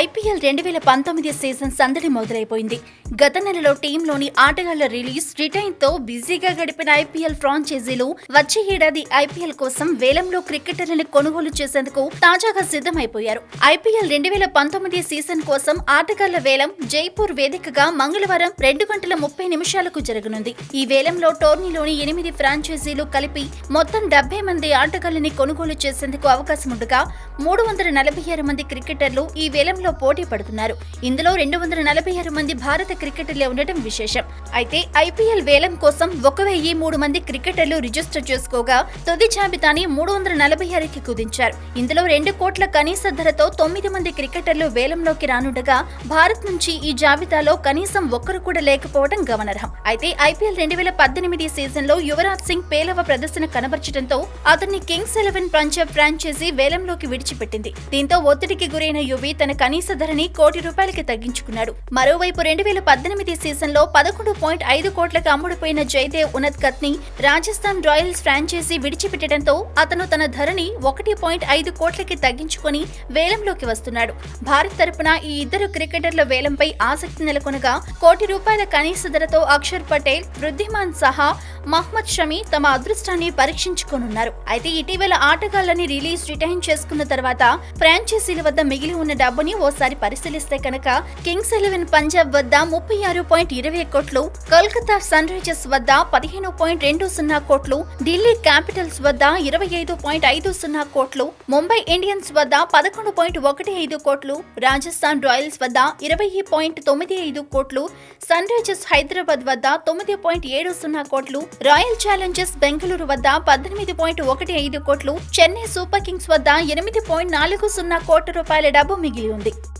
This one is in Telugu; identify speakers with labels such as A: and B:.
A: ఐపీఎల్ రెండు వేల పంతొమ్మిది సీజన్ సందడి మొదలైపోయింది. గత నెలలో టీంలోని ఆటగాళ్ళ రిలీజ్ రిటైన్తో బిజీగా గడిపిన ఐపీఎల్ ఫ్రాంచైజీలు వచ్చే ఏడాది ఐపీఎల్ కోసం వేలంలో క్రికెటర్లను కొనుగోలు చేసేందుకు తాజాగా సిద్ధమైపోయారు. ఐపీఎల్ రెండు వేల పంతొమ్మిది సీజన్ కోసం ఆటగాళ్ళ వేలం జైపూర్ వేదికగా మంగళవారం రెండు గంటల ముప్పై నిమిషాలకు జరగనుంది. ఈ వేలంలో టోర్నీలోని ఎనిమిది ఫ్రాంచైజీలు కలిపి మొత్తం డెబ్బై మంది ఆటగాళ్ళని కొనుగోలు చేసేందుకు అవకాశం ఉండగా మూడు వందల నలభై ఆరు మంది క్రికెటర్లు ఈ వేలంలో పోటీ పడుతున్నారు. ఇందులో రెండు వందల నలభై ఆరు మంది భారత క్రికెటర్లే ఉండటం విశేషం. అయితే ఐపీఎల్ వేలం కోసం ఒక వెయ్యి మూడు మంది క్రికెటర్లు రిజిస్టర్ చేసుకోగా తుది జాబితాని మూడు వందల నలభై ఆరుకి కుదించారు. ఇందులో రెండు కోట్ల కనీస ధరతో తొమ్మిది మంది క్రికెటర్లు వేలంలోకి రానుండగా భారత్ నుంచి ఈ జాబితాలో కనీసం ఒక్కరు కూడా లేకపోవడం గమనార్హం. అయితే ఐపీఎల్ రెండు వేల పద్దెనిమిది సీజన్లో యువరాజ్ సింగ్ పేలవ ప్రదర్శన కనబర్చడంతో అతన్ని కింగ్స్ ఎలెవెన్ పంజాబ్ ఫ్రాంచైజీ వేలంలోకి విడిచిపెట్టింది. దీంతో ఒత్తిడికి గురైన యువి తన కనీస ధరని కోటి రూపాయలకి తగ్గించుకున్నాడు. మరోవైపు రెండు వేల పద్దెనిమిది సీజన్లో పదకొండు పాయింట్ ఐదు కోట్లకు అమ్ముడుపోయిన జయదేవ్ ఉనత్కత్ని రాజస్థాన్ రాయల్స్ ఫ్రాంచైజీ విడిచిపెట్టడంతో అతను తన ధరని ఒకటి పాయింట్ ఐదు కోట్లకి తగ్గించుకుని వేలంలోకి వస్తున్నాడు. భారత్ తరపున ఈ ఇద్దరు క్రికెటర్ల వేలంపై ఆసక్తి నెలకొనగా కోటి రూపాయల కనీస ధరతో అక్షర్ పటేల్ వృద్ధిమాన్ సహా మహ్మద్ షమి తమ అదృష్టాన్ని పరీక్షించుకోనున్నారు. అయితే ఇటీవల ఆటగాళ్ళని రిలీజ్ రిటైన్ చేసుకున్న తర్వాత ఫ్రాంచైజీల వద్ద మిగిలి ఉన్న డబ్బుని ఓసారి పరిశీలిస్తే కనుక కింగ్స్ ఎలెవెన్ పంజాబ్ వద్ద ముప్పై ఆరు పాయింట్ ఇరవై కోట్లు కోల్కతా సన్ రైజర్స్ వద్ద పదిహేను పాయింట్ రెండు సున్నా కోట్లు ఢిల్లీ క్యాపిటల్స్ వద్ద ఇరవై ఐదు పాయింట్ ఐదు సున్నా కోట్లు ముంబై ఇండియన్స్ వద్ద పదకొండు పాయింట్ ఒకటి ఐదు కోట్లు రాజస్థాన్ రాయల్స్ వద్ద ఇరవై పాయింట్ తొమ్మిది ఐదు కోట్లు సన్ రైజర్స్ హైదరాబాద్ వద్ద తొమ్మిది పాయింట్ ఏడు సున్నా కోట్లు రాయల్ ఛాలెంజర్స్ బెంగళూరు వద్ద పద్దెనిమిది పాయింట్ ఒకటి ఐదు కోట్లు చెన్నై సూపర్ కింగ్స్ వద్ద ఎనిమిది పాయింట్ నాలుగు సున్నా కోట్ల రూపాయల డబ్బు మిగిలి ఉంది Vendée.